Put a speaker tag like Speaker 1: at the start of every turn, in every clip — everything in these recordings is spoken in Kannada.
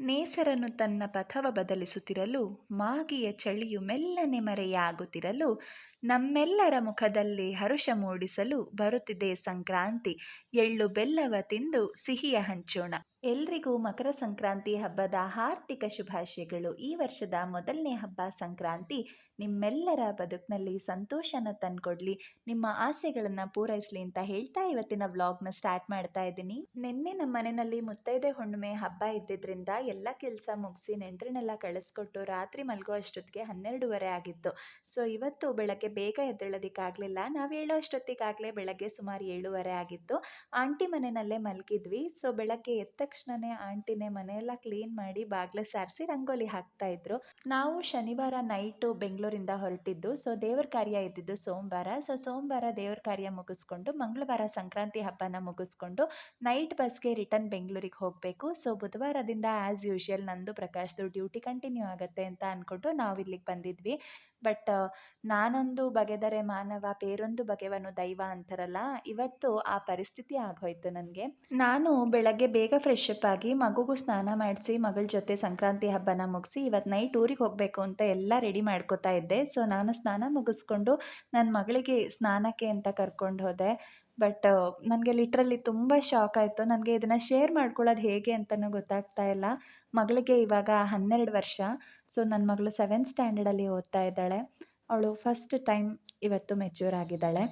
Speaker 1: ನೇಸರನು ತನ್ನ ಪಥವ ಬದಲಿಸುತ್ತಿರಲು, ಮಾಗಿಯ ಚಳಿಯು ಮೆಲ್ಲನೆ ಮರೆಯಾಗುತ್ತಿರಲು, ನಮ್ಮೆಲ್ಲರ ಮುಖದಲ್ಲಿ ಹರುಷ ಮೂಡಿಸಲು ಬರುತ್ತಿದೆ ಸಂಕ್ರಾಂತಿ. ಎಳ್ಳು ಬೆಲ್ಲವ ತಿಂದು ಸಿಹಿಯ ಹಂಚೋಣ. ಎಲ್ರಿಗೂ ಮಕರ ಸಂಕ್ರಾಂತಿ ಹಬ್ಬದ ಹಾರ್ದಿಕ ಶುಭಾಶಯಗಳು. ಈ ವರ್ಷದ ಮೊದಲನೇ ಹಬ್ಬ ಸಂಕ್ರಾಂತಿ. ನಿಮ್ಮೆಲ್ಲರ ಬದುಕಿನಲ್ಲಿ ಸಂತೋಷನ ತಂದ್ಕೊಡ್ಲಿ. ನಿಮ್ಮ ಆಸೆಗಳನ್ನು ಪೂರೈಸಲಿ ಅಂತ ಹೇಳ್ತಾ ಇವತ್ತಿನ ವ್ಲಾಗ್ನ ಸ್ಟಾರ್ಟ್ ಮಾಡ್ತಾ ಇದ್ದೀನಿ. ನಿನ್ನೆ ನಮ್ಮ ಮನೆಯಲ್ಲಿ ಮುತ್ತೈದೆ ಹುಣ್ಣಿಮೆ ಹಬ್ಬ ಇದ್ದಿದ್ರಿಂದ ಎಲ್ಲ ಕೆಲಸ ಮುಗಿಸಿ ನೆಂಟರನ್ನೆಲ್ಲ ಕಳಿಸ್ಕೊಟ್ಟು ರಾತ್ರಿ ಮಲಗೋ ಅಷ್ಟೊತ್ತಿಗೆ ಹನ್ನೆರಡೂವರೆ ಆಗಿತ್ತು. ಸೊ, ಇವತ್ತು ಬೆಳಗ್ಗೆ ಬೇಗ ಎದ್ದೇಳೋದಕ್ಕಾಗಲಿಲ್ಲ. ನಾವು ಹೇಳೋ ಅಷ್ಟೊತ್ತಿಗಾಗಲೇ ಬೆಳಗ್ಗೆ ಸುಮಾರು ಏಳುವರೆ ಆಗಿತ್ತು. ಆಂಟಿ ಮನೆಯಲ್ಲೇ ಮಲಗಿದ್ವಿ. ಸೊ, ಬೆಳಗ್ಗೆ ಎದ್ದ ತಕ್ಷಣನೇ ಆಂಟಿನೇ ಮನೆಯೆಲ್ಲ ಕ್ಲೀನ್ ಮಾಡಿ ಬಾಗ್ಲ ಸಾರಿಸಿ ರಂಗೋಲಿ ಹಾಕ್ತಾ ಇದ್ರು. ನಾವು ಶನಿವಾರ ನೈಟು ಬೆಂಗಳೂರಿಂದ ಹೊರಟಿದ್ದು ಸೊ ದೇವ್ರ ಕಾರ್ಯ ಇದ್ದಿದ್ದು ಸೋಮವಾರ. ಸೊ ಸೋಮವಾರ ದೇವ್ರ ಕಾರ್ಯ ಮುಗಿಸ್ಕೊಂಡು, ಮಂಗಳವಾರ ಸಂಕ್ರಾಂತಿ ಹಬ್ಬನ ಮುಗಿಸ್ಕೊಂಡು ನೈಟ್ ಬಸ್ಗೆ ರಿಟರ್ನ್ ಬೆಂಗಳೂರಿಗೆ ಹೋಗಬೇಕು. ಸೊ ಬುಧವಾರದಿಂದ ಆ್ಯಸ್ ಯೂಶುವಲ್ ನಂದು ಪ್ರಕಾಶ್ದು ಡ್ಯೂಟಿ ಕಂಟಿನ್ಯೂ ಆಗುತ್ತೆ ಅಂತ ಅಂದ್ಕೊಂಡು ನಾವು ಇಲ್ಲಿಗೆ ಬಂದಿದ್ವಿ. ಬಟ್ ನಾನೊಂದು ಬಗೆದರೆ ಮಾನವ, ಬೇರೊಂದು ಬಗೆವನು ದೈವ ಅಂತಾರಲ್ಲ, ಇವತ್ತು ಆ ಪರಿಸ್ಥಿತಿ ಆಗೋಯ್ತು ನನಗೆ. ನಾನು ಬೆಳಗ್ಗೆ ಬೇಗ ಫ್ರೆಶ್ ಅಪ್ ಆಗಿ ಮಗುಗೂ ಸ್ನಾನ ಮಾಡಿಸಿ, ಮಗಳ ಜೊತೆ ಸಂಕ್ರಾಂತಿ ಹಬ್ಬನ ಮುಗಿಸಿ ಇವತ್ತು ನೈಟ್ ಊರಿಗೆ ಹೋಗಬೇಕು ಅಂತ ಎಲ್ಲ ರೆಡಿ ಮಾಡ್ಕೋತಾ ಇದ್ದೆ. ಸೊ ನಾನು ಸ್ನಾನ ಮುಗಿಸ್ಕೊಂಡು ನನ್ನ ಮಗಳಿಗೆ ಸ್ನಾನಕ್ಕೆ ಅಂತ ಕರ್ಕೊಂಡು ಹೋದೆ. ಬಟ್ ನನಗೆ ಲಿಟ್ರಲಿ ತುಂಬ ಶಾಕ್ ಆಯಿತು. ನನಗೆ ಇದನ್ನು ಶೇರ್ ಮಾಡ್ಕೊಳ್ಳೋದು ಹೇಗೆ ಅಂತಲೂ ಗೊತ್ತಾಗ್ತಾ ಇಲ್ಲ. ಮಗಳಿಗೆ ಇವಾಗ ಹನ್ನೆರಡು ವರ್ಷ. ಸೊ ನನ್ನ ಮಗಳು ಸೆವೆಂತ್ ಸ್ಟ್ಯಾಂಡರ್ಡಲ್ಲಿ ಓದ್ತಾ ಇದ್ದಾಳೆ. ಅವಳು ಫಸ್ಟ್ ಟೈಮ್ ಇವತ್ತು ಮೆಚ್ಯೂರ್ ಆಗಿದ್ದಾಳೆ.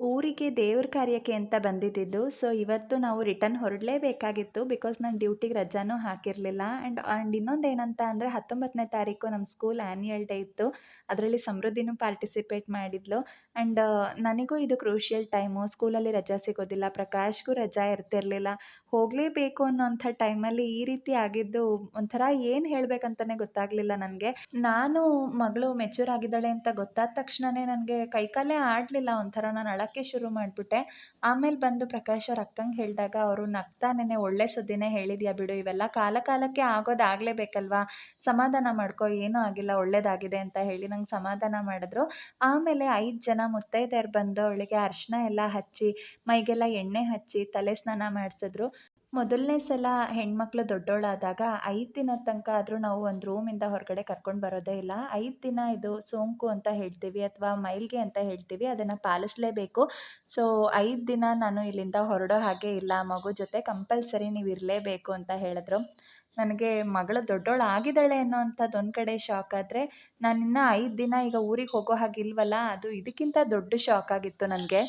Speaker 1: ಊರಿಗೆ ದೇವ್ರ ಕಾರ್ಯಕ್ಕೆ ಅಂತ ಬಂದಿದ್ದಿದ್ದು. ಸೊ ಇವತ್ತು ನಾವು ರಿಟರ್ನ್ ಹೊರಡಲೇಬೇಕಾಗಿತ್ತು ಬಿಕಾಸ್ ನಾನು ಡ್ಯೂಟಿಗೆ ರಜಾನೂ ಹಾಕಿರಲಿಲ್ಲ. ಆ್ಯಂಡ್ ಆ್ಯಂಡ್ ಇನ್ನೊಂದು ಏನಂತ ಅಂದರೆ ಹತ್ತೊಂಬತ್ತನೇ ತಾರೀಕು ನಮ್ಮ ಸ್ಕೂಲ್ ಆ್ಯನ್ಯುಯಲ್ ಡೇ ಇತ್ತು. ಅದರಲ್ಲಿ ಸಮೃದ್ಧಿನೂ ಪಾರ್ಟಿಸಿಪೇಟ್ ಮಾಡಿದ್ಲು. ಆ್ಯಂಡ್ ನನಗೂ ಇದು ಕ್ರೂಷಿಯಲ್ ಟೈಮು ಸ್ಕೂಲಲ್ಲಿ ರಜಾ ಸಿಗೋದಿಲ್ಲ. ಪ್ರಕಾಶ್ಗೂ ರಜಾ ಇರ್ತಿರಲಿಲ್ಲ. ಹೋಗಲೇಬೇಕು ಅನ್ನೋಂಥ ಟೈಮಲ್ಲಿ ಈ ರೀತಿ ಆಗಿದ್ದು ಒಂಥರ ಏನು ಹೇಳಬೇಕಂತಲೇ ಗೊತ್ತಾಗಲಿಲ್ಲ ನನಗೆ. ನಾನು ಮಗಳು ಮೆಚೂರ್ ಆಗಿದ್ದಾಳೆ ಅಂತ ಗೊತ್ತಾದ ತಕ್ಷಣವೇ ನನಗೆ ಕೈಕಾಲೇ ಆಡಲಿಲ್ಲ. ಒಂಥರ ನಾನು ಅಳೋಕ್ಕೆ ಶುರು ಮಾಡಿಬಿಟ್ಟೆ. ಆಮೇಲೆ ಬಂದು ಪ್ರಕಾಶ್ ಅವ್ರ ಅಕ್ಕಂಗೆ ಹೇಳಿದಾಗ ಅವರು ನಗ್ತಾ ನೆನ್ನೆ ಒಳ್ಳೆ ಸುದ್ದಿನೇ ಹೇಳಿದ್ಯಾ ಬಿಡು, ಇವೆಲ್ಲ ಕಾಲ ಕಾಲಕ್ಕೆ ಆಗೋದಾಗಲೇಬೇಕಲ್ವಾ ಸಮಾಧಾನ ಮಾಡ್ಕೋ, ಏನೂ ಆಗಿಲ್ಲ, ಒಳ್ಳೇದಾಗಿದೆ ಅಂತ ಹೇಳಿ ನಂಗೆ ಸಮಾಧಾನ ಮಾಡಿದ್ರು. ಆಮೇಲೆ ಐದು ಜನ ಮುತ್ತೈದೆಯರು ಬಂದು ಅವಳಿಗೆ ಅರಿಶಿನ ಎಲ್ಲ ಹಚ್ಚಿ, ಮೈಗೆಲ್ಲ ಎಣ್ಣೆ ಹಚ್ಚಿ ತಲೆ ಸ್ನಾನ ಮಾಡಿಸಿದ್ರು. ಮೊದಲನೇ ಸಲ ಹೆಣ್ಮಕ್ಳು ದೊಡ್ಡೋಳಾದಾಗ ಐದು ದಿನದ ತನಕ ಆದರೂ ನಾವು ಒಂದು ರೂಮಿಂದ ಹೊರಗಡೆ ಕರ್ಕೊಂಡು ಬರೋದೇ ಇಲ್ಲ. ಐದು ದಿನ ಇದು ಸೋಂಕು ಅಂತ ಹೇಳ್ತೀವಿ ಅಥವಾ ಮೈಲ್ಗೆ ಅಂತ ಹೇಳ್ತೀವಿ, ಅದನ್ನು ಪಾಲಿಸಲೇಬೇಕು. ಸೊ ಐದು ದಿನ ನಾನು ಇಲ್ಲಿಂದ ಹೊರಡೋ ಹಾಗೆ ಇಲ್ಲ. ಮಗು ಜೊತೆ ಕಂಪಲ್ಸರಿ ನೀವು ಇರಲೇಬೇಕು ಅಂತ ಹೇಳಿದ್ರು. ನನಗೆ ಮಗಳು ದೊಡ್ಡೋಳು ಆಗಿದ್ದಾಳೆ ಅನ್ನೋ ಅಂಥದ್ದು ಒಂದು ಕಡೆ ಶಾಕ್ ಆದರೆ ನಾನು ಇನ್ನೂ ಐದು ದಿನ ಈಗ ಊರಿಗೆ ಹೋಗೋ ಹಾಗಿಲ್ವಲ್ಲ ಅದು ಇದಕ್ಕಿಂತ ದೊಡ್ಡ ಶಾಕ್ ಆಗಿತ್ತು ನನಗೆ.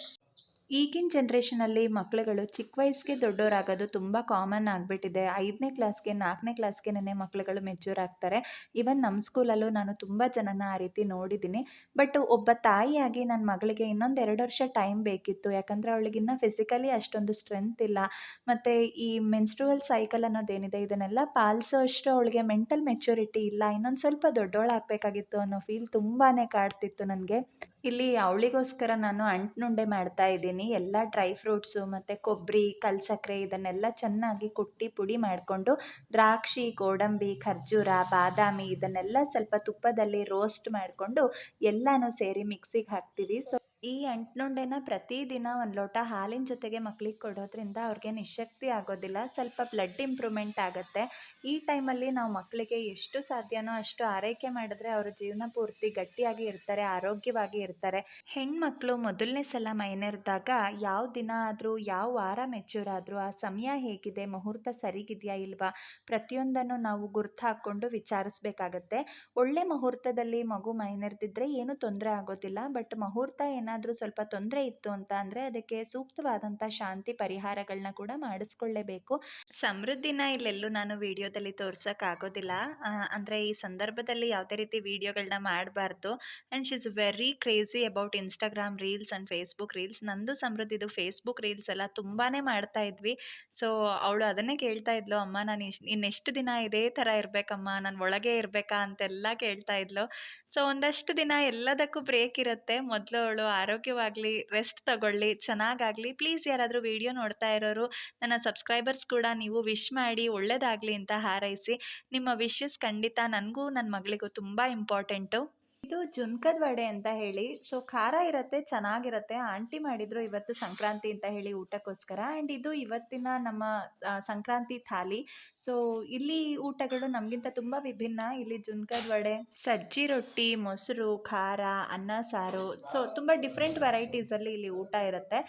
Speaker 1: ಈಗಿನ ಜನ್ರೇಷನಲ್ಲಿ ಮಕ್ಕಳುಗಳು ಚಿಕ್ಕ ವಯಸ್ಸಿಗೆ ದೊಡ್ಡವರಾಗೋದು ತುಂಬ ಕಾಮನ್ ಆಗಿಬಿಟ್ಟಿದೆ. ಐದನೇ ಕ್ಲಾಸ್ಗೆ, ನಾಲ್ಕನೇ ಕ್ಲಾಸ್ಗೆನೇ ಮಕ್ಕಳುಗಳು ಮೆಚೂರ್ ಆಗ್ತಾರೆ ಈವನ್ ನಮ್ಮ ಸ್ಕೂಲಲ್ಲೂ ನಾನು ತುಂಬ ಜನನ ಆ ರೀತಿ ನೋಡಿದ್ದೀನಿ ಬಟ್ ಒಬ್ಬ ತಾಯಿಯಾಗಿ ನನ್ನ ಮಗಳಿಗೆ ಇನ್ನೊಂದು ಎರಡು ವರ್ಷ ಟೈಮ್ ಬೇಕಿತ್ತು. ಯಾಕಂದರೆ ಅವಳಿಗಿನ್ನ ಫಿಸಿಕಲಿ ಅಷ್ಟೊಂದು ಸ್ಟ್ರೆಂತ್ ಇಲ್ಲ. ಮತ್ತು ಈ ಮೆನ್ಸ್ಟ್ರುವಲ್ ಸೈಕಲ್ ಅನ್ನೋದೇನಿದೆ, ಇದನ್ನೆಲ್ಲ ಪಾಲಿಸೋ ಅಷ್ಟು ಅವಳಿಗೆ ಮೆಂಟಲ್ ಮೆಚ್ಯೂರಿಟಿ ಇಲ್ಲ. ಇನ್ನೊಂದು ಸ್ವಲ್ಪ ದೊಡ್ಡವಳಾಗಬೇಕಾಗಿತ್ತು ಅನ್ನೋ ಫೀಲ್ ತುಂಬಾ ಕಾಡ್ತಿತ್ತು ನನಗೆ. ಇಲ್ಲಿ ಅವಳಿಗೋಸ್ಕರ ನಾನು ಅಂಟ್ನುಂಡೆ ಮಾಡ್ತಾ ಇದ್ದೀನಿ. ಎಲ್ಲ ಡ್ರೈ ಫ್ರೂಟ್ಸು ಮತ್ತು ಕೊಬ್ಬರಿ ಕಲ್ಸಕ್ಕರೆ ಇದನ್ನೆಲ್ಲ ಚೆನ್ನಾಗಿ ಕುಟ್ಟಿ ಪುಡಿ ಮಾಡಿಕೊಂಡು ದ್ರಾಕ್ಷಿ, ಗೋಡಂಬಿ, ಖರ್ಜೂರ, ಬಾದಾಮಿ ಇದನ್ನೆಲ್ಲ ಸ್ವಲ್ಪ ತುಪ್ಪದಲ್ಲಿ ರೋಸ್ಟ್ ಮಾಡಿಕೊಂಡು ಎಲ್ಲನೂ ಸೇರಿ ಮಿಕ್ಸಿಗೆ ಹಾಕ್ತೀವಿ. ಸೊ ಈ ಅಂಟ್ನುಂಡೆನ ಪ್ರತಿದಿನ ಒಂದು ಲೋಟ ಹಾಲಿನ ಜೊತೆಗೆ ಮಕ್ಕಳಿಗೆ ಕೊಡೋದ್ರಿಂದ ಅವ್ರಿಗೆ ನಿಶಕ್ತಿ ಆಗೋದಿಲ್ಲ, ಸ್ವಲ್ಪ ಬ್ಲಡ್ ಇಂಪ್ರೂವ್ಮೆಂಟ್ ಆಗುತ್ತೆ. ಈ ಟೈಮಲ್ಲಿ ನಾವು ಮಕ್ಕಳಿಗೆ ಎಷ್ಟು ಸಾಧ್ಯನೋ ಅಷ್ಟು ಆರೈಕೆ ಮಾಡಿದ್ರೆ ಅವ್ರ ಜೀವನ ಪೂರ್ತಿ ಗಟ್ಟಿಯಾಗಿ ಇರ್ತಾರೆ, ಆರೋಗ್ಯವಾಗಿ ಇರ್ತಾರೆ. ಹೆಣ್ಮಕ್ಳು ಮೊದಲನೇ ಸಲ ಮೈನೆರೆದಾಗ ಯಾವ ದಿನ ಆದರೂ, ಯಾವ ವಾರ ಮೆಚ್ಯೂರ್ ಆದರೂ ಆ ಸಮಯ ಹೇಗಿದೆ, ಮುಹೂರ್ತ ಸರಿಗಿದೆಯಾ ಇಲ್ವಾ, ಪ್ರತಿಯೊಂದನ್ನು ನಾವು ಗುರ್ತು ಹಾಕ್ಕೊಂಡು ವಿಚಾರಿಸ್ಬೇಕಾಗತ್ತೆ. ಒಳ್ಳೆ ಮುಹೂರ್ತದಲ್ಲಿ ಮಗು ಮೈನೆರೆದಿದ್ರೆ ಏನೂ ತೊಂದರೆ ಆಗೋದಿಲ್ಲ, ಬಟ್ ಮುಹೂರ್ತ ಏನಾದರೂ ಸ್ವಲ್ಪ ತೊಂದರೆ ಇತ್ತು ಅಂತ ಅಂದರೆ ಅದಕ್ಕೆ ಸೂಕ್ತವಾದಂಥ ಶಾಂತಿ ಪರಿಹಾರಗಳನ್ನ ಕೂಡ ಮಾಡಿಸ್ಕೊಳ್ಳೇಬೇಕು. ಸಮೃದ್ಧಿನ ಇಲ್ಲೆಲ್ಲೂ ನಾನು ವಿಡಿಯೋದಲ್ಲಿ ತೋರ್ಸೋಕ್ಕಾಗೋದಿಲ್ಲ ಅಂದರೆ ಈ ಸಂದರ್ಭದಲ್ಲಿ ಯಾವುದೇ ರೀತಿ ವಿಡಿಯೋಗಳನ್ನ ಮಾಡಬಾರ್ದು. And she is very crazy about Instagram reels and Facebook reels ನಂದು ಸಮೃದ್ಧಿದು ಫೇಸ್ಬುಕ್ ರೀಲ್ಸ್ ಎಲ್ಲ ತುಂಬಾ ಮಾಡ್ತಾ ಇದ್ವಿ. ಸೊ ಅವಳು ಅದನ್ನೇ ಕೇಳ್ತಾ ಇದ್ಲು, ಅಮ್ಮ, ನಾನು ಇನ್ನೆಷ್ಟು ದಿನ ಇದೇ ಥರ ಇರಬೇಕಮ್ಮ, ನಾನು ಒಳಗೆ ಇರಬೇಕಾ? ಅಂತೆಲ್ಲ ಕೇಳ್ತಾ ಇದ್ಲು. ಸೊ ಒಂದಷ್ಟು ದಿನ ಎಲ್ಲದಕ್ಕೂ ಬ್ರೇಕ್ ಇರುತ್ತೆ. ಮೊದಲು ಅವಳು ಆರೋಗ್ಯವಾಗಲಿ ರೆಸ್ಟ್ ತಗೊಳ್ಳಿ, ಚೆನ್ನಾಗಾಗಲಿ ಪ್ಲೀಸ್ ಯಾರಾದರೂ ವಿಡಿಯೋ ನೋಡ್ತಾ ಇರೋರು, ನನ್ನ ಸಬ್ಸ್ಕ್ರೈಬರ್ಸ್ ಕೂಡ ನೀವು ವಿಶ್ ಮಾಡಿ ಒಳ್ಳೆಯದಾಗಲಿ ಅಂತ ಹಾರೈಸಿ, ನಿಮ್ಮ ವಿಶಸ್ ಖಂಡಿತ ನನಗೂ ನನ್ನ ಮಗಳಿಗೂ ತುಂಬ ಇಂಪಾರ್ಟೆಂಟು ಇದು ಜುನ್ಕದ ವಡೆ ಅಂತ ಹೇಳಿ. ಸೊ ಖಾರ ಇರುತ್ತೆ, ಚೆನ್ನಾಗಿರುತ್ತೆ. ಆಂಟಿ ಮಾಡಿದ್ರು ಇವತ್ತು ಸಂಕ್ರಾಂತಿ ಅಂತ ಹೇಳಿ ಊಟಕ್ಕೋಸ್ಕರ. ಆ್ಯಂಡ್ ಇದು ಇವತ್ತಿನ ನಮ್ಮ ಸಂಕ್ರಾಂತಿ ಥಾಲಿ. ಸೊ ಇಲ್ಲಿ ಊಟಗಳು ನಮಗಿಂತ ತುಂಬ ವಿಭಿನ್ನ. ಇಲ್ಲಿ ಜುನ್ಕದ ವಡೆ, ಸಜ್ಜಿ ರೊಟ್ಟಿ, ಮೊಸರು, ಖಾರ, ಅನ್ನ, ಸಾರು. ಸೊ ತುಂಬ ಡಿಫ್ರೆಂಟ್ ವೆರೈಟೀಸಲ್ಲಿ ಇಲ್ಲಿ ಊಟ ಇರುತ್ತೆ.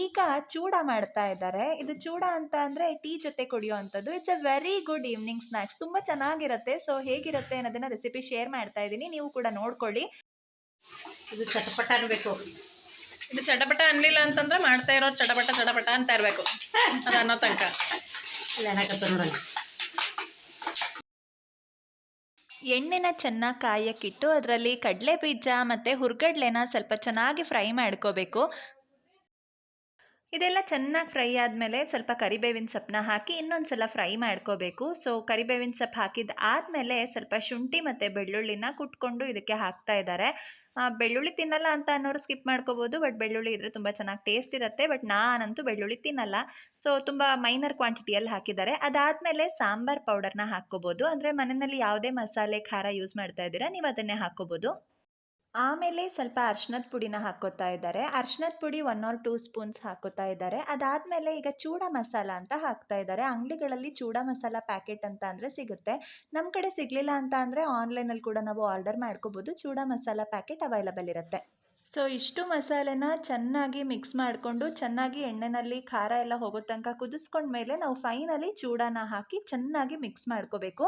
Speaker 1: ಈಗ ಚೂಡ ಮಾಡ್ತಾ ಇದ್ದಾರೆ. ಇದು ಚೂಡ ಅಂತ ಅಂದರೆ ಟೀ ಜೊತೆ ಕುಡಿಯೋ it's a very good evening snacks ತುಂಬ ಚೆನ್ನಾಗಿರುತ್ತೆ. ಸೊ ಹೇಗಿರುತ್ತೆ ಅನ್ನೋದನ್ನ ರೆಸಿಪಿ ಶೇರ್ ಮಾಡ್ತಾ ಇದ್ದೀನಿ. ನೀವು ಕೂಡ ನೋಡ್ಕೊಳ್ಳಿ.
Speaker 2: ಇದು ಚಟಪಟ ಅನ್ಬೇಕು.
Speaker 3: ಇದು ಚಟಪಟ ಅನ್ಲಿಲ್ಲ ಅಂತಂದ್ರೆ ಮಾಡ್ತಾ ಇರೋ ಚಟಪಟ ಚಟಪಟ ಅಂತ ಇರಬೇಕು. ಅದು ಅನ್ನೋ ತನಕ.
Speaker 1: ಎಣ್ಣೆನ ಚೆನ್ನಾಗಿ ಕಾಯಕ್ಕಿಟ್ಟು ಅದರಲ್ಲಿ ಕಡಲೆ ಬೀಜ ಮತ್ತು ಹುರ್ಗಡ್ಲೆನ ಸ್ವಲ್ಪ ಚೆನ್ನಾಗಿ ಫ್ರೈ ಮಾಡ್ಕೋಬೇಕು. ಇದೆಲ್ಲ ಚೆನ್ನಾಗಿ ಫ್ರೈ ಆದಮೇಲೆ ಸ್ವಲ್ಪ ಕರಿಬೇವಿನ ಸೊಪ್ಪನ್ನ ಹಾಕಿ ಇನ್ನೊಂದು ಸಲ ಫ್ರೈ ಮಾಡ್ಕೋಬೇಕು. ಸೊ ಕರಿಬೇವಿನ ಸೊಪ್ಪು ಹಾಕಿದ ಆದಮೇಲೆ ಸ್ವಲ್ಪ ಶುಂಠಿ ಮತ್ತು ಬೆಳ್ಳುಳ್ಳಿನ ಕುಟ್ಕೊಂಡು ಇದಕ್ಕೆ ಹಾಕ್ತಾ ಇದ್ದಾರೆ ಬೆಳ್ಳುಳ್ಳಿ ತಿನ್ನಲ್ಲ ಅಂತ ಅನ್ನೋರು ಸ್ಕಿಪ್ ಮಾಡ್ಕೋಬೋದು, ಬಟ್ ಬೆಳ್ಳುಳ್ಳಿ ಇದ್ರೆ ತುಂಬ ಚೆನ್ನಾಗಿ ಟೇಸ್ಟ್ ಇರುತ್ತೆ. ಬಟ್ ನಾನಂತೂ ಬೆಳ್ಳುಳ್ಳಿ ತಿನ್ನಲ್ಲ. ಸೊ ತುಂಬ ಮೈನರ್ ಕ್ವಾಂಟಿಟಿಯಲ್ಲಿ ಹಾಕಿದ್ದಾರೆ. ಅದಾದಮೇಲೆ ಸಾಂಬಾರ್ ಪೌಡರ್ನ ಹಾಕ್ಕೋಬೋದು. ಅಂದರೆ ಮನೆಯಲ್ಲಿ ಯಾವುದೇ ಮಸಾಲೆ, ಖಾರ ಯೂಸ್ ಮಾಡ್ತಾ ಇದ್ದೀರಾ, ನೀವು ಅದನ್ನೇ ಹಾಕ್ಕೋಬೋದು. ಆಮೇಲೆ ಸ್ವಲ್ಪ ಅರ್ಶಿನದ ಪುಡಿನ ಹಾಕೋತಾ ಇದ್ದಾರೆ. ಅರ್ಶಿನದ ಪುಡಿ ಒನ್ ಆರ್ ಟೂ ಸ್ಪೂನ್ಸ್ ಹಾಕೋತಾ ಇದ್ದಾರೆ. ಅದಾದಮೇಲೆ ಈಗ ಚೂಡ ಮಸಾಲ ಅಂತ ಹಾಕ್ತಾ ಇದ್ದಾರೆ. ಅಂಗಡಿಗಳಲ್ಲಿ ಚೂಡ ಮಸಾಲ ಪ್ಯಾಕೆಟ್ ಅಂತ ಅಂದರೆ ಸಿಗುತ್ತೆ. ನಮ್ಮ ಕಡೆ ಸಿಗಲಿಲ್ಲ ಅಂತ ಅಂದರೆ ಆನ್ಲೈನಲ್ಲಿ ಕೂಡ ನಾವು ಆರ್ಡರ್ ಮಾಡ್ಕೋಬೋದು. ಚೂಡ ಮಸಾಲ ಪ್ಯಾಕೆಟ್ ಅವೈಲಬಲ್ ಇರುತ್ತೆ. ಸೊ ಇಷ್ಟು ಮಸಾಲೆನ ಚೆನ್ನಾಗಿ ಮಿಕ್ಸ್ ಮಾಡಿಕೊಂಡು ಚೆನ್ನಾಗಿ ಎಣ್ಣೆನಲ್ಲಿ ಖಾರ ಎಲ್ಲ ಹೋಗೋ ತನಕ ಕುದಿಸ್ಕೊಂಡ್ಮೇಲೆ ನಾವು ಫೈನಲಿ ಚೂಡಾನ ಹಾಕಿ ಚೆನ್ನಾಗಿ ಮಿಕ್ಸ್ ಮಾಡ್ಕೋಬೇಕು.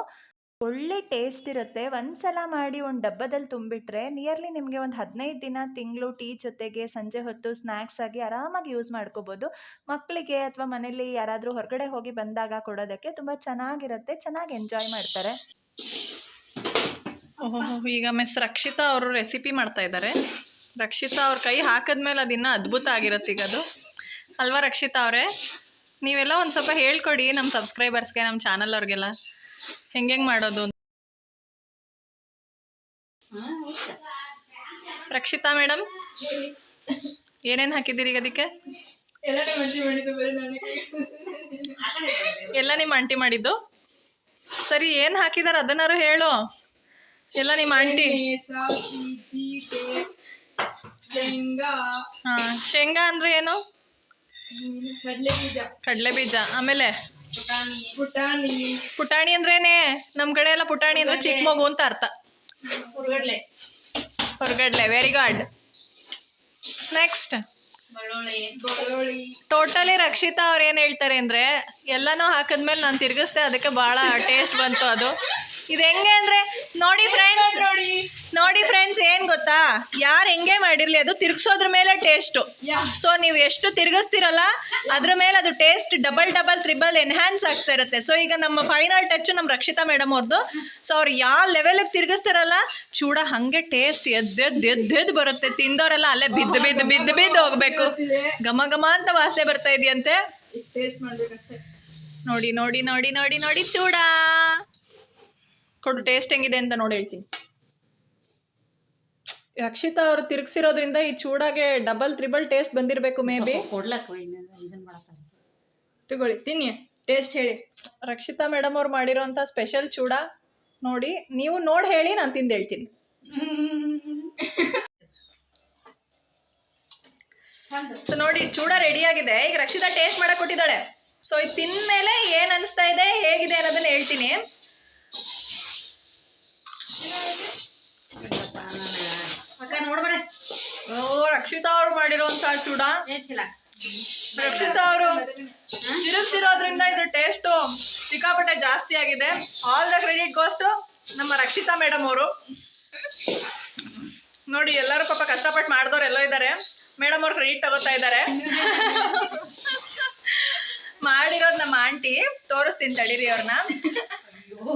Speaker 1: ಒಳ್ಳೆ ಟೇಸ್ಟ್ ಇರುತ್ತೆ. ಒಂದ್ಸಲ ಮಾಡಿ ಒಂದು ಡಬ್ಬದಲ್ಲಿ ತುಂಬಿಟ್ರೆ ನಿಯರ್ಲಿ ನಿಮಗೆ ಒಂದು ಹದಿನೈದು ದಿನ ತಿಂಗಳು ಟೀ ಜೊತೆಗೆ ಸಂಜೆ ಹೊತ್ತು ಸ್ನ್ಯಾಕ್ಸ್ ಆಗಿ ಆರಾಮಾಗಿ ಯೂಸ್ ಮಾಡ್ಕೋಬೋದು. ಮಕ್ಕಳಿಗೆ ಅಥವಾ ಮನೇಲಿ ಯಾರಾದರೂ ಹೊರಗಡೆ ಹೋಗಿ ಬಂದಾಗ ಕೊಡೋದಕ್ಕೆ ತುಂಬಾ ಚೆನ್ನಾಗಿರುತ್ತೆ, ಚೆನ್ನಾಗಿ ಎಂಜಾಯ್ ಮಾಡ್ತಾರೆ.
Speaker 3: ಈಗ ಮಿಸ್ ರಕ್ಷಿತಾ ಅವರು ರೆಸಿಪಿ ಮಾಡ್ತಾ ಇದ್ದಾರೆ. ರಕ್ಷಿತಾ ಅವ್ರ ಕೈ ಹಾಕದ್ಮೇಲೆ ಅದಿನ್ನ ಅದ್ಭುತ ಆಗಿರುತ್ತೆ ಈಗ ಅದು. ಅಲ್ವಾ ರಕ್ಷಿತಾ ಅವರೇ? ನೀವೆಲ್ಲ ಒಂದು ಸ್ವಲ್ಪ ಹೇಳ್ಕೊಡಿ ನಮ್ಮ ಸಬ್ಸ್ಕ್ರೈಬರ್ಸ್ಗೆ ನಮ್ಮ ಚಾನಲ್ ಅವ್ರಿಗೆಲ್ಲ. ಹೆಂಗೆ ಮಾಡೋದು. ರಕ್ಷಿತಾ ಮೇಡಮ್ ಏನೇನು ಹಾಕಿದ್ದೀರಿ ಈಗ ಅದಕ್ಕೆ? ಎಲ್ಲ ನಿಮ್ಮ ಆಂಟಿ ಮಾಡಿದ್ದು? ಸರಿ ಏನು ಹಾಕಿದಾರ ಅದನ್ನಾರು ಹೇಳು. ಎಲ್ಲ ನಿಮ್ಮ ಆಂಟಿ.
Speaker 4: ಶೇಂಗಾ
Speaker 3: ಅಂದ್ರೆ ಏನು?
Speaker 4: ಕಡಲೆ ಬೀಜ
Speaker 3: ಆಮೇಲೆ?
Speaker 4: ಪುಟಾಣಿ.
Speaker 3: ಪುಟಾಣಿ. ಅಂದ್ರೇನೆ ನಮ್ ಕಡೆ ಎಲ್ಲ ಪುಟಾಣಿ ಅಂದ್ರೆ ಚಿಕ್ಕ ಮಗು ಅಂತ ಅರ್ಥ.
Speaker 2: ಹೊರಗಡ್ಲೆ.
Speaker 3: ಹೊರಗಡ್ಲೆ very good next totally Rakshita ಅವ್ರು ಏನ್ ಹೇಳ್ತಾರೆ ಅಂದ್ರೆ ಎಲ್ಲಾನು ಹಾಕದ್ಮೇಲೆ ನಾನು ತಿರ್ಗಿಸ್ದೆ ಅದಕ್ಕೆ ಬಹಳ ಟೇಸ್ಟ್ ಬಂತು ಅದು. ಇದು ಹೆಂಗೆ ಅಂದ್ರೆ ನೋಡಿ ಫ್ರೆಂಡ್ಸ್
Speaker 4: ನೋಡಿ?
Speaker 3: ನೋಡಿ ಫ್ರೆಂಡ್ಸ್ ಏನ್ ಗೊತ್ತಾ? ಯಾರು ಹೆಂಗೆ ಮಾಡಿರ್ಲಿ ಅದು ತಿರ್ಗ್ಸೋದ್ರ ಮೇಲೆ ಟೇಸ್ಟು ಸೊ ನೀವು ಎಷ್ಟು ತಿರ್ಗಿಸ್ತಿರಲ್ಲ ಅದ್ರ ಮೇಲೆ ಅದು taste double double triple enhance ಆಗ್ತಾ ಇರುತ್ತೆ. ಸೊ ಈಗ ನಮ್ಮ ಫೈನಲ್ ಟಚ್ ನಮ್ಮ ರಕ್ಷಿತಾ ಮೇಡಮ್ ಅವ್ರದ್ದು ಸೊ ಅವ್ರು ಯಾವ ಲೆವೆಲಿಗೆ ತಿರ್ಗಿಸ್ತಾರಲ್ಲ ಚೂಡ ಹಂಗೆ ಟೇಸ್ಟ್ ಎದ್ದೆದ್ದು ಎದ್ದೆದ್ದು ಬರುತ್ತೆ. ತಿಂದವರೆಲ್ಲ ಅಲ್ಲೇ ಬಿದ್ದು ಬಿದ್ದು ಬಿದ್ದು ಬಿದ್ದು ಹೋಗ್ಬೇಕು. ಘಮ ಘಮ ಅಂತ ವಾಸನೆ ಬರ್ತಾ ಇದೆಯಂತೆ. ನೋಡಿ ನೋಡಿ ನೋಡಿ ನೋಡಿ ನೋಡಿ ಚೂಡ. ಕೊಡು ಟೇಸ್ಟ್ ಹೆಂಗಿದೆ ಅಂತ ನೋಡಿ ಹೇಳ್ತೀನಿ. ರಕ್ಷಿತಾ ಅವರು ತಿರುಗಿಸಿರೋದ್ರಿಂದ ಈ ಚೂಡಾಗೆ ಡಬಲ್ ತ್ರಿಬಲ್ ಟೇಸ್ಟ್ ಬಂದಿರಬೇಕು ಮೇ ಬಿ
Speaker 4: ತಗೊಳ್ಳಿ ತಿನ್ನಿ ಟೇಸ್ಟ್ ಹೇಳಿ.
Speaker 3: ರಕ್ಷಿತಾ ಮೇಡಮ್ ಅವ್ರು ಮಾಡಿರೋಂಥ ಸ್ಪೆಷಲ್ ಚೂಡ ನೋಡಿ ನೀವು ನೋಡಿ ಹೇಳಿ ನಾನು ತಿಂದು ಹೇಳ್ತೀನಿ. ಸೊ ನೋಡಿ ಚೂಡ ರೆಡಿ ಆಗಿದೆ. ಈಗ ರಕ್ಷಿತಾ ಟೇಸ್ಟ್ ಮಾಡಕ್ ಕೊಟ್ಟಿದ್ದಾಳೆ. ಸೊ ಇದು ತಿಂದ್ಮೇಲೆ ಏನ್ ಅನಿಸ್ತಾ ಇದೆ ಹೇಗಿದೆ ಅನ್ನೋದನ್ನ ಹೇಳ್ತೀನಿ. ಓ ರಕ್ಷಿತಾ ಅವ್ರು ಮಾಡಿರೋಂಥ ಚೂಡ. ರಕ್ಷಿತಾ ಅವರು ತಿರುಗಿಸಿರೋದ್ರಿಂದ ಇದ್ರ ಟೇಸ್ಟು ಸಿಕ್ಕಾಪಟ್ಟೆ ಜಾಸ್ತಿ ಆಗಿದೆ. ಆಲ್ ದ ಕ್ರೆಡಿಟ್ ಗೋಸ್ಟು ನಮ್ಮ ರಕ್ಷಿತಾ ಮೇಡಮ್ ಅವರು. ನೋಡಿ ಎಲ್ಲರೂ ಪಾಪ ಕಷ್ಟಪಟ್ಟು ಮಾಡಿದವ್ರು ಎಲ್ಲೋ ಇದ್ದಾರೆ ಮೇಡಮ್ ಅವ್ರು ಕ್ರೆಡಿಟ್ ತಗೋತಾ ಇದ್ದಾರೆ ಮಾಡಿರೋದು ನಮ್ಮ ಆಂಟಿ ತೋರಿಸ್ತೀನಿ ತಡೀರಿ ಅವ್ರನ್ನ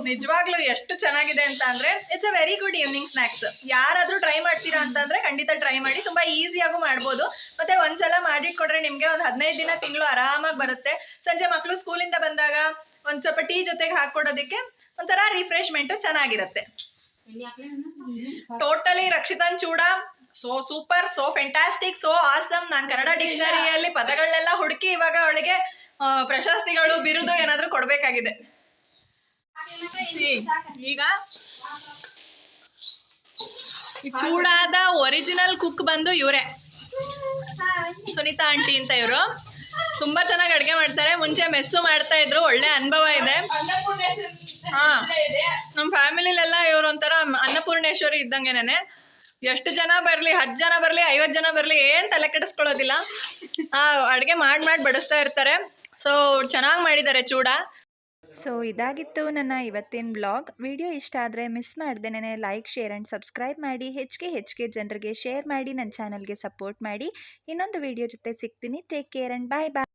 Speaker 3: ನಿಜವಾಗ್ಲೂ ಎಷ್ಟು ಚೆನ್ನಾಗಿದೆ ಅಂತ ಅಂದ್ರೆ it's a very good evening snacks ಯಾರಾದ್ರೂ ಟ್ರೈ ಮಾಡ್ತೀರಾ ಅಂತಂದ್ರೆ ಖಂಡಿತ ಟ್ರೈ ಮಾಡಿ ತುಂಬಾ ಈಸಿಯಾಗೂ ಮಾಡ್ಬೋದು. ಮತ್ತೆ ಒಂದ್ಸಲ ಮಾಡಿಟ್ಕೊಡ್ರೆ ನಿಮ್ಗೆ ಒಂದು ಹದಿನೈದು ದಿನ ತಿಂಗಳು ಆರಾಮಾಗಿ ಬರುತ್ತೆ. ಸಂಜೆ ಮಕ್ಕಳು ಸ್ಕೂಲಿಂದ ಬಂದಾಗ ಒಂದ್ ಸ್ವಲ್ಪ ಟೀ ಜೊತೆಗೆ ಹಾಕೊಡೋದಕ್ಕೆ ಒಂಥರ ರಿಫ್ರೆಶ್ಮೆಂಟ್ ಚೆನ್ನಾಗಿರುತ್ತೆ. ಟೋಟಲಿ ರಕ್ಷಿತನ್ ಚೂಡ. So super so fantastic so awesome ನಾನು ಕನ್ನಡ ಡಿಕ್ಷನರಿಯಲ್ಲಿ ಪದಗಳನ್ನೆಲ್ಲ ಹುಡುಕಿ ಇವಾಗ ಅವಳಿಗೆ ಪ್ರಶಸ್ತಿಗಳು ಬಿರುದು ಏನಾದರೂ ಕೊಡ್ಬೇಕಾಗಿದೆ. ಈಗ ಚೂಡಾದ ಒರಿಜಿನಲ್ ಕುಕ್ ಬಂದು ಇವರೇ. ಸುನೀತಾ ಆಂಟಿ ಅಂತ ಇವರು. ತುಂಬಾ ಚೆನ್ನಾಗಿ ಅಡುಗೆ ಮಾಡ್ತಾರೆ. ಮುಂಚೆ ಮೆಸ್ಸು ಮಾಡ್ತಾ ಇದ್ರು. ಒಳ್ಳೆ ಅನುಭವ ಇದೆ. ಹಾ. ನಮ್ಮ ಫ್ಯಾಮಿಲಿಲೆಲ್ಲ ಇವ್ರು ಒಂಥರ ಅನ್ನಪೂರ್ಣೇಶ್ವರಿ ಇದ್ದಂಗೆನೆ ಎಷ್ಟು ಜನ ಬರ್ಲಿ ಹತ್ತು ಜನ ಬರ್ಲಿ ಐವತ್ತು ಜನ ಬರ್ಲಿ ಏನ್ ತಲೆ ಕೆಡಿಸ್ಕೊಳ್ಳೋದಿಲ್ಲ. ಆ ಅಡುಗೆ ಮಾಡಿ ಮಾಡಿ ಬಡಿಸ್ತಾ ಇರ್ತಾರೆ. ಸೊ ಚೆನ್ನಾಗಿ ಮಾಡಿದ್ದಾರೆ ಚೂಡ.
Speaker 1: ಸೊ ಇದಾಗಿತ್ತು ನನ್ನ ಇವತ್ತಿನ ಬ್ಲಾಗ್. ವಿಡಿಯೋ ಇಷ್ಟ ಆದರೆ ಮಿಸ್ ಮಾಡ್ದೇನೆ ಲೈಕ್, ಶೇರ್ ಆ್ಯಂಡ್ ಸಬ್ಸ್ಕ್ರೈಬ್ ಮಾಡಿ. ಹೆಚ್ಚಿಗೆ ಹೆಚ್ಚಿಗೆ ಜನರಿಗೆ ಶೇರ್ ಮಾಡಿ ನನ್ನ ಚಾನಲ್ಗೆ ಸಪೋರ್ಟ್ ಮಾಡಿ. ಇನ್ನೊಂದು ವಿಡಿಯೋ ಜೊತೆ ಸಿಗ್ತೀನಿ. Take care and bye bye.